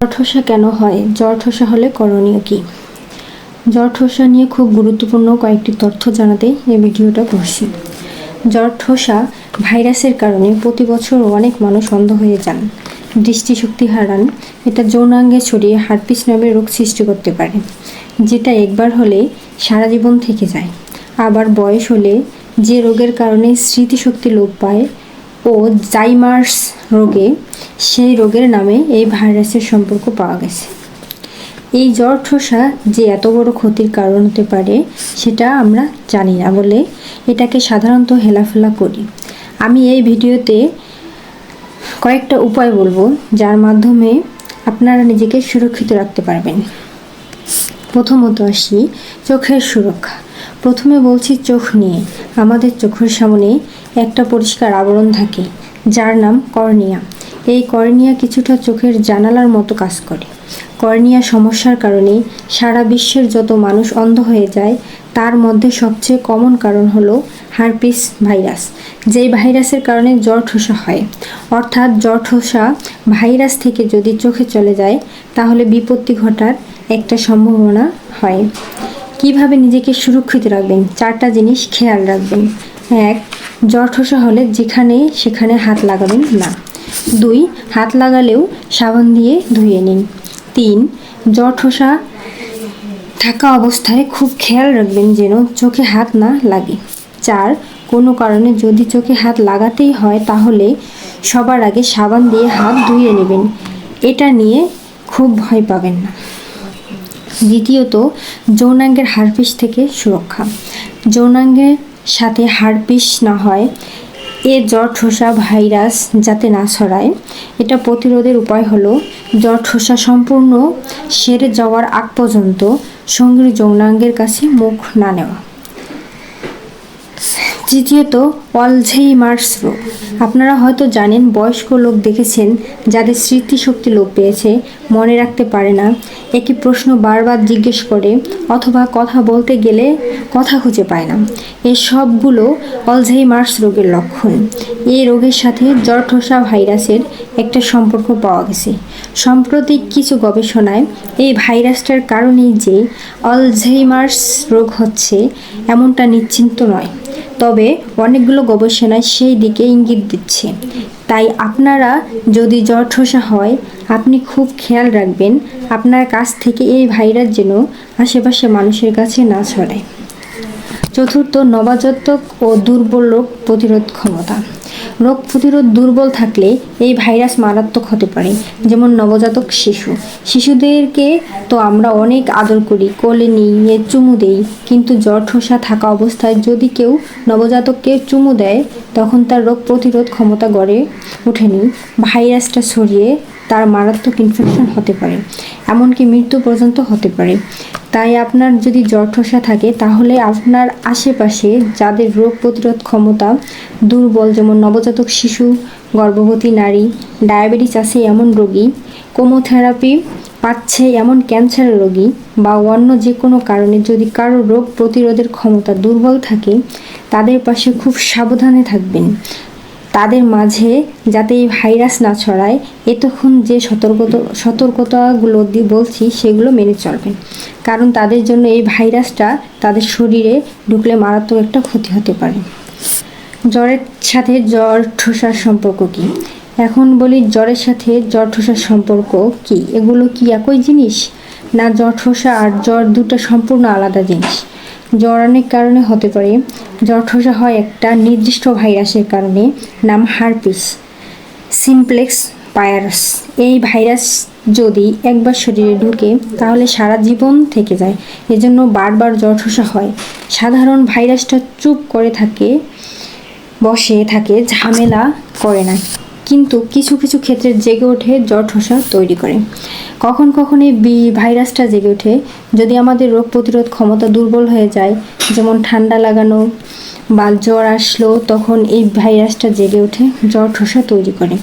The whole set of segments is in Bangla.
জ্বর ঠোসা কেন হয়? জ্বর ঠোসা হলে করণীয় কি? জ্বর ঠোসা নিয়ে খুব গুরুত্বপূর্ণ কয়েকটি তথ্য জানাতে এই ভিডিওটা করছি। জ্বর ঠোসা ভাইরাসের কারণে প্রতি বছর অনেক মানুষ অন্ধ হয়ে যান। দৃষ্টিশক্তি হারান, এটা যৌনাঙ্গে ছড়িয়ে হারপিস নামের রোগ সৃষ্টি করতে পারে, যেটা একবার হলে সারা জীবন থেকে যায়। আবার বয়স হলে যে রোগের কারণে স্মৃতিশক্তি লোপ পায় ও জাইমার্স রোগে, সেই রোগের নামে এই ভাইরাসের সম্পর্ক পাওয়া গেছে। এই জ্বর ঠোসা যে এত বড় ক্ষতির কারণ হতে পারে, সেটা আমরা জানি না বলে এটাকে সাধারণত হেলাফেলা করি। আমি এই ভিডিওতে কয়েকটা উপায় বলব, যার মাধ্যমে আপনারা নিজেকে সুরক্ষিত রাখতে পারবেন। প্রথমত আসি, চোখের সুরক্ষা। প্রথমে বলছি চোখ নিয়ে। আমাদের চোখের সামনে একটা পরিষ্কার আবরণ থাকে, যার নাম কর্নিয়া। এই কর্নিয়া কিছুটা চোখের জানালার মতো কাজ করে। কর্নিয়া সমস্যার কারণে সারা বিশ্বের যত মানুষ অন্ধ হয়ে যায়, তার মধ্যে সবচেয়ে কমন কারণ হলো হারপিস ভাইরাস, যেই ভাইরাসের কারণে জ্বর ঠোসা হয়। অর্থাৎ জ্বর ঠোসা ভাইরাস থেকে যদি চোখে চলে যায়, তাহলে বিপত্তি ঘটার একটা সম্ভাবনা হয়। কীভাবে নিজেকে সুরক্ষিত রাখবেন? চারটা জিনিস খেয়াল রাখবেন। এক, জ্বর ঠোসা হলে যেখানে সেখানে হাত লাগাবেন না। দুই, হাত লাগালেও সাবান দিয়ে ধুয়ে নিন। তিন, জ্বর ঠোসা থাকা অবস্থায় খুব খেয়াল রাখবেন যেন চোখে হাত না লাগে। চার, কোনো কারণে যদি চোখে হাত লাগাতেই হয় তাহলে সবার আগে সাবান দিয়ে হাত ধুয়ে নেবেন। এটা নিয়ে খুব ভয় পাবেন না। দ্বিতীয়ত, যৌনাঙ্গের হারপিস থেকে সুরক্ষা। যৌনাঙ্গের সাথে হারপিস না হয়, এ জ্বর ঠোসা ভাইরাস যাতে না ছড়ায়। এটা প্রতিরোধের উপায় হলো, জ্বর ঠোসা সম্পূর্ণ সেরে যাওয়ার আগ পর্যন্ত সঙ্গীর যৌনাঙ্গের কাছে মুখ না নেওয়া। তৃতীয়ত অলঝেইমার্স রোগ আপনারা হয়তো জানেন, বয়স্ক লোক দেখেছেন, যাদের স্মৃতিশক্তি লোপ পেয়েছে, মনে রাখতে পারে না। একই প্রশ্ন বারবার জিজ্ঞেস করে, অথবা কথা বলতে গেলে কথা খুঁজে পায় না। এই সবগুলো অলঝেইমার্স রোগের লক্ষণ। এই রোগের সাথে জরঠোসা ভাইরাসের একটা সম্পর্ক পাওয়া গেছে। সাম্প্রতিক কিছু গবেষণায়, এই ভাইরাসটার কারণেই যে অলঝেইমার্স রোগ হচ্ছে, এমনটা নিশ্চিন্ত নয়। তবে অনেকগুলো গবেষণায় সেই দিকে ইঙ্গিত দিচ্ছে। তাই আপনারা যদি জ্বর ঠোসা হয়, আপনি খুব খেয়াল রাখবেন আপনার কাছ থেকে এই ভাইরাস যেন আশেপাশে মানুষের কাছে না ছড়ায়। চতুর্থ নবাজাতক ও দুর্বল রোগ প্রতিরোধ ক্ষমতা। রোগ প্রতিরোধ দুর্বল থাকলে এই ভাইরাস মারাত্মক হতে পারে, যেমন নবজাতক শিশু। শিশুদেরকে তো আমরা অনেক আদর করি, কোলে নিয়ে চুমু দেই, কিন্তু জ্বর ঠোসা থাকা অবস্থায় যদি কেউ নবজাতককে চুমু দেয়, তখন তার রোগ প্রতিরোধ ক্ষমতা গড়ে ওঠেনি। ভাইরাসটা ছড়িয়ে তার মারাত্মক ইনফেকশন হতে পারে, এমনকি মৃত্যু পর্যন্ত হতে পারে। তাই আপনার যদি জ্বর ঠোসা থাকে, তাহলে আপনার আশেপাশে যাদের রোগ প্রতিরোধ ক্ষমতা দুর্বল, যেমন নবজাতক শিশু, গর্ভবতী নারী, ডায়াবেটিস আছে এমন রোগী, কোমোথেরাপি পাচ্ছে এমন ক্যান্সার রোগী বা অন্য যে কোনো কারণে যদি কারও রোগ প্রতিরোধের ক্ষমতা দুর্বল থাকে, তাদের পাশে খুব সাবধানে থাকবেন। তাদের মাঝে যাতে এই ভাইরাস না ছড়ায় এতক্ষণ যে সতর্কতা, সতর্কতাগুলো বলছি, সেগুলো মেনে চলবেন। কারণ তাদের জন্য এই ভাইরাসটা তাদের শরীরে ঢুকলে মারাত্মক একটা ক্ষতি হতে পারে। জ্বরের সাথে জ্বর ঠোসার সম্পর্ক কি? এখন বলি জ্বরের সাথে জ্বর ঠোসার সম্পর্ক কি? এগুলো কি একই জিনিস? না জ্বর ঠোসা আর জ্বর দুটো সম্পূর্ণ আলাদা জিনিস? জ্বর অনেক কারণে হতে পারে। জ্বর ঠোসা হয় একটা নির্দিষ্ট ভাইরাসের কারণে নাম হারপিস সিমপ্লেক্স পায়ারাস। এই ভাইরাস যদি একবার শরীরে ঢুকে, তাহলে সারা জীবন থেকে যায়। এজন্য বারবার জ্বর ঠোসা হয়। সাধারণ ভাইরাসটা চুপ করে থাকে, বসে থাকে, ঝামেলা করে না। কিন্তু কিছু কিছু ক্ষেত্রে জেগে ওঠে জ্বর ঠোসা তৈরি করে। কখন কখন এই বি- ভাইরাসটা জেগে ওঠে, যদি আমাদের রোগ প্রতিরোধ ক্ষমতা দুর্বল হয়ে যায়, যেমন ঠান্ডা লাগানো বা জ্বর আসলো, তখন এই ভাইরাসটা জেগে ওঠে, জ্বর ঠোসা তৈরি করে।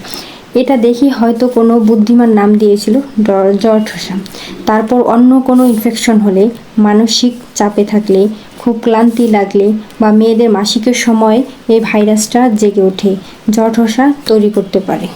এটা দেখি হয়তো কোনো বুদ্ধিমান নাম দিয়েছিল, জ্বর ঠোসা। তারপর অন্য কোনো ইনফেকশন হলে মানসিক চাপে থাকলে খুব ক্লান্তি লাগলে বা মেয়েদের মাসিকের সময় এই ভাইরাসটা জেগে ওঠে জ্বর ঠোসা তৈরি করতে পারে।